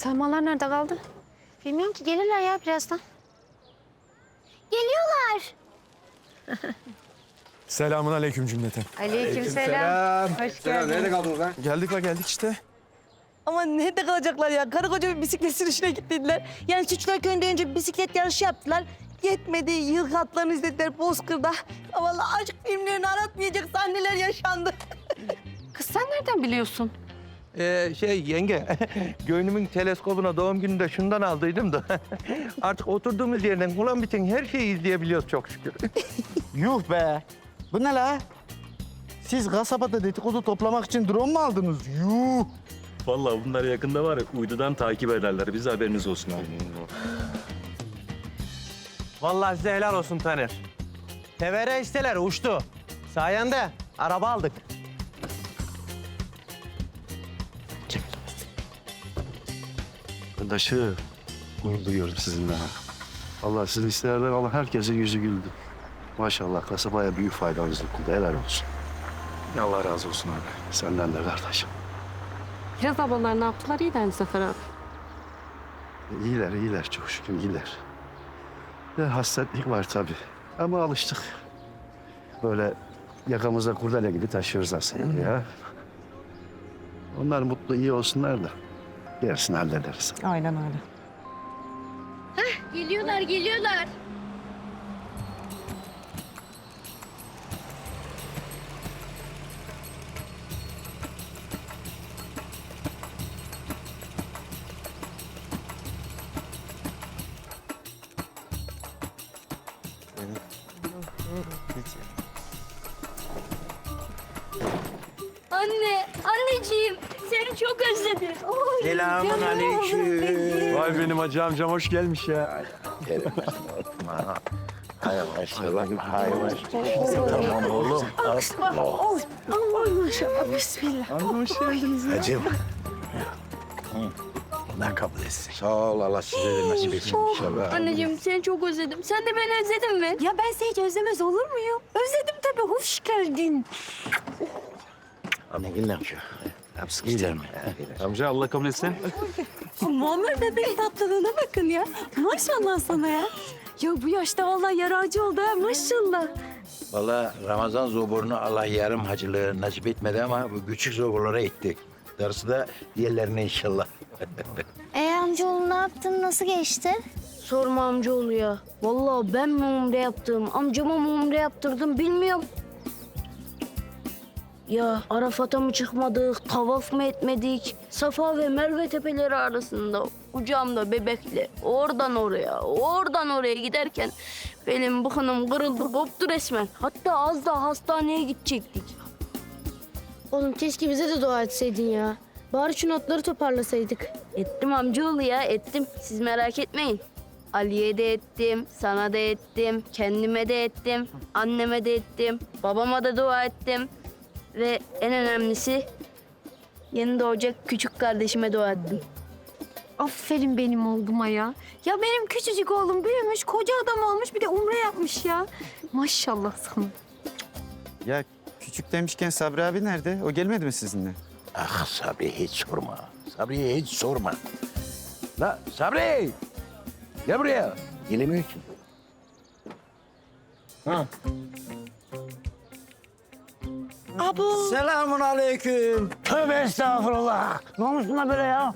Selmalar nerede kaldı? Bilmiyorum ki gelirler ya birazdan. Geliyorlar. Selamun aleyküm cümleten. Aleykümselam. Hoş geldin. Nerede kaldınız lan? Geldik la geldik işte. Ama nerede kalacaklar ya? Karı koca bir bisiklet sürüşüne gittiler. Yani Çiçler Köyü'nde önce bir bisiklet yarışı yaptılar. Yetmedi, yıl katlarını izlediler Bozkır'da. Vallahi aşk filmlerini aratmayacak sahneler yaşandı. Kız sen nereden biliyorsun? Ee, şey yenge, göğnümün teleskobuna doğum gününde şundan aldıydım da artık oturduğumuz yerden ulan biten her şeyi izleyebiliyoruz çok şükür. Yuh be. Bu ne la? Siz kasabada dedikodu toplamak için drone mu aldınız? Yuh. Vallahi bunlar yakında var ya uydudan takip ederler. Bize haberiniz olsun abi. Vallahi size helal olsun Taner. TVR isteler uçtu. Sayende araba aldık. Arkadaşı gurur duyuyorum sizinle. Allah sizin istelerden Allah herkesin yüzü güldü. Maşallah kasabaya büyük faydanız dokundu. Helal olsun. Allah razı olsun abi. Senden de kardeşim. Biraz ablalar ne yaptılar iyi de Zafer abi. İyiler, iyiler. Çok şükür iyiler. Bir hasretlik var tabii. Ama alıştık. Böyle yakamıza kurdele gibi taşıyoruz aslında ya. Onlar mutlu, iyi olsunlar da gerisini hallederiz. Aynen öyle. Geliyorlar, geliyorlar. Anne, anneciğim seni çok özledim. Oy, Selamun aleyküm. Vay benim hacı amcam hoş gelmiş ya. Hay maşallah, hay maşallah. Tamam oğlum. Aman maşallah bismillah. Hacım. Allah kabul etsin. Sağ ol, Allah size de nasip etsin inşallah. Anneciğim seni çok özledim. Sen de beni özledin mi? Ya ben seni hiç özlemez olur muyum? Özledim tabii. Hoş geldin. Anne gel lan şu. Yapsın ister mi? Amca Allah kabul etsin. Muammer bebeğin tatlılığına bakın ya. Maşallah sana ya. Ya bu yaşta vallahi yararcı oldu ha maşallah. Valla Ramazan zoborunu Allah yarım hacılığı nasip etmedi ama bu küçük zoborlara ettik. Darısı da diğerlerine inşallah. E amcaoğlu ne yaptın? Nasıl geçti? Sorma amcaoğlu ya. Vallahi ben mi umre yaptım, amcama mı umre yaptırdım bilmiyorum. Ya Arafat'a mı çıkmadık, tavaf mı etmedik? Safa ve Merve tepeleri arasında kucağımda bebekle oradan oraya, oradan oraya giderken benim bıkınım kırıldı, koptu resmen. Hatta az daha hastaneye gidecektik. Oğlum keşke bize de dua etseydin ya. Bari şu notları toparlasaydık. Ettim amcaoğlu ya ettim. Siz merak etmeyin. Ali'ye de ettim, sana da ettim, kendime de ettim, anneme de ettim, babama da dua ettim. Ve en önemlisi yeni doğacak küçük kardeşime dua ettim. Aferin benim oğluma ya. Ya benim küçücük oğlum büyümüş, koca adam olmuş bir de umre yapmış ya. Maşallah sana. Ya küçük demişken Sabri abi nerede? O gelmedi mi sizinle? Ah Sabri hiç sorma. Sabri'ye hiç sorma. La Sabri! Gel buraya. Gelemiyor ki. Selamun aleyküm. Tövbe estağfurullah. Ne olmuş buna böyle ya?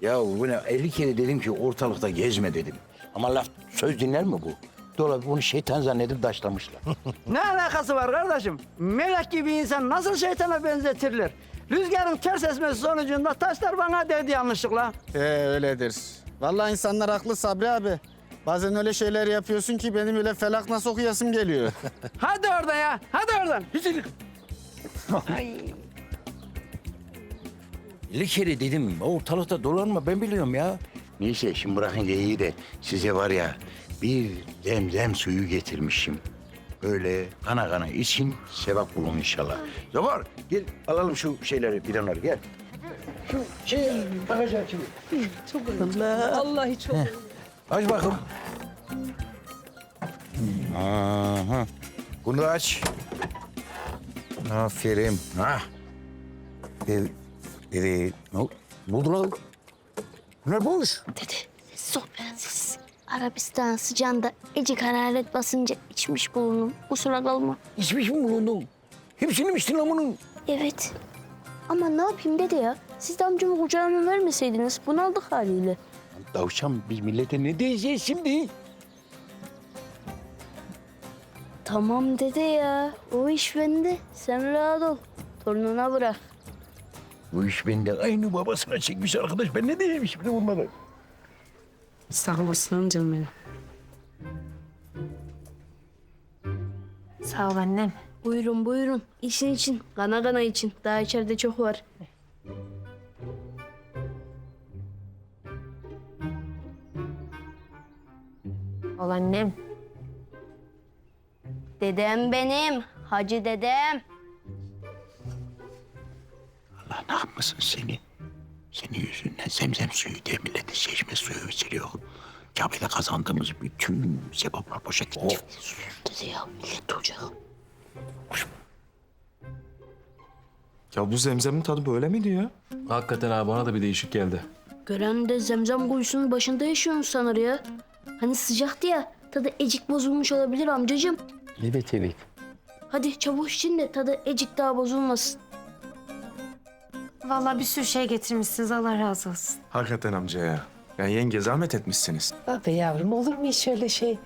Ya bu ne? 50 kere dedim ki ortalıkta gezme dedim. Ama laf söz dinler mi bu? Dolayı bunu şeytan zannedip taşlamışlar. Ne alakası var kardeşim? Melek gibi insan nasıl şeytana benzetilir? Rüzgarın ters esmesi sonucunda taşlar bana değdi yanlışlıkla. Ee öyledir. Vallahi insanlar haklı Sabri abi. Bazen öyle şeyler yapıyorsun ki benim öyle felak nasıl okuyasım geliyor. Hadi oradan ya, hadi oradan. Hüseyin. 50 kere dedim ortalıkta dolanma ben biliyorum ya. Neyse şimdi bırakın geyiği de size var ya bir zemzem suyu getirmişim. Böyle kana kana için sevap bulun inşallah. Zobor gel alalım şu şeyleri planları gel. Şu şey bakacağım şimdi. Vallahi çok. Aç bakalım. Aha. Bunu aç. Aferin. Ha. Evet. Evet. Ne oldu? Buldu lan. Ne boş? Dede biraz sessiz. Arabistan sıcağında ecik hararet basınca içmiş bulundum. Kusura kalma. İçmiş mi bulundun? Hepsini mi içtin lan bunun? Evet. Ama ne yapayım dede ya? Siz de amcamı kucağıma vermeseydiniz bunaldık haliyle. Tavşan biz millete ne diyeceğiz şimdi? Tamam dede ya. O iş bende. Sen rahat ol. Torununa bırak. Bu iş bende aynı babasına çekmiş arkadaş. Ben ne diyeyim şimdi bunlara? Sağ olasın amcam benim. Sağ ol annem. Buyurun buyurun. İşin için. Kana kana için. Daha içeride çok var. Ol annem. Dedem benim. Hacı dedem. Allah ne yapmasın seni? Senin yüzünden zemzem suyu diye millete çeşme suyu içiliyor. Kabe'de kazandığımız bütün sevaplar boşa gitti. Dede ya millet duyacak. Ya bu zemzemin tadı böyle miydi ya? Hakikaten abi bana da bir değişik geldi. Gören de zemzem kuyusunun başında yaşıyorsun sanır ya. Hani sıcaktı ya. Tadı ecik bozulmuş olabilir amcacığım. Evet evet. Hadi çabuk için de tadı ecik daha bozulmasın. Vallahi bir sürü şey getirmişsiniz. Allah razı olsun. Hakikaten amca ya. Ya yenge zahmet etmişsiniz. Abi yavrum olur mu hiç öyle şey?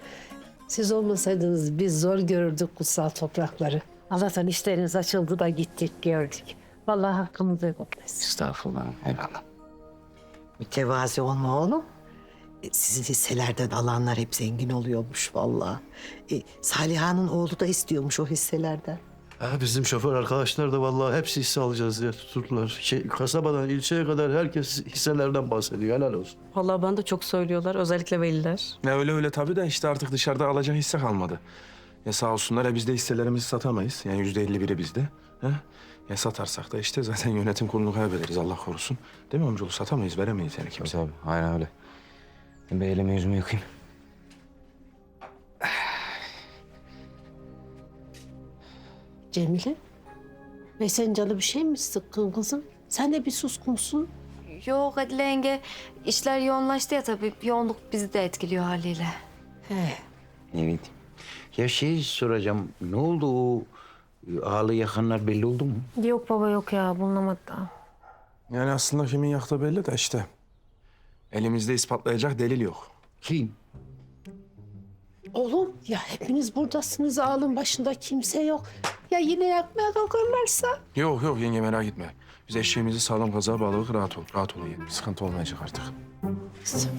Siz olmasaydınız biz zor görürdük kutsal toprakları. Allah'tan işleriniz açıldı da gittik gördük. Vallahi hakkımızda yok. Estağfurullah. Eyvallah. Mütevazi olma oğlum. Sizin hisselerden alanlar hep zengin oluyormuş vallahi. E, Saliha'nın oğlu da istiyormuş o hisselerden. Ha, bizim şoför arkadaşlar da vallahi hepsi hisse alacağız diye tutturdular. Şey, kasabadan ilçeye kadar herkes hisselerden bahsediyor. Helal olsun. Vallahi bana da çok söylüyorlar. Özellikle veliler. Ya öyle öyle tabii de işte artık dışarıda alacak hisse kalmadı. Ya sağ olsunlar ya biz de hisselerimizi satamayız. Yani yüzde elli biri bizde. Ha? Ya satarsak da işte zaten yönetim kurulunu kaybederiz Allah korusun. Değil mi amcaoğlu? Satamayız, veremeyiz yani kimse. Tabii aynen öyle. Ben bir elimi yüzümü yıkayayım. Cemile. Ve sen canı bir şey mi sıkkın kızım? Sen de bir suskunsun. Yok Adile yenge. işler yoğunlaştı ya tabii. Yoğunluk bizi de etkiliyor haliyle. He. Evet. Ya şey soracağım. Ne oldu o e, ağlı yakanlar belli oldu mu? Yok baba yok ya. Bulunamadı daha. Yani aslında kimin yaktığı belli de işte. Elimizde ispatlayacak delil yok. Kim? Oğlum ya hepiniz buradasınız ağlın başında kimse yok. Ya yine yakmaya kalkarlarsa? Yok yok yenge merak etme. Biz eşeğimizi sağlam kazağa bağladık rahat ol. Rahat ol yenge. Sıkıntı olmayacak artık. Kızım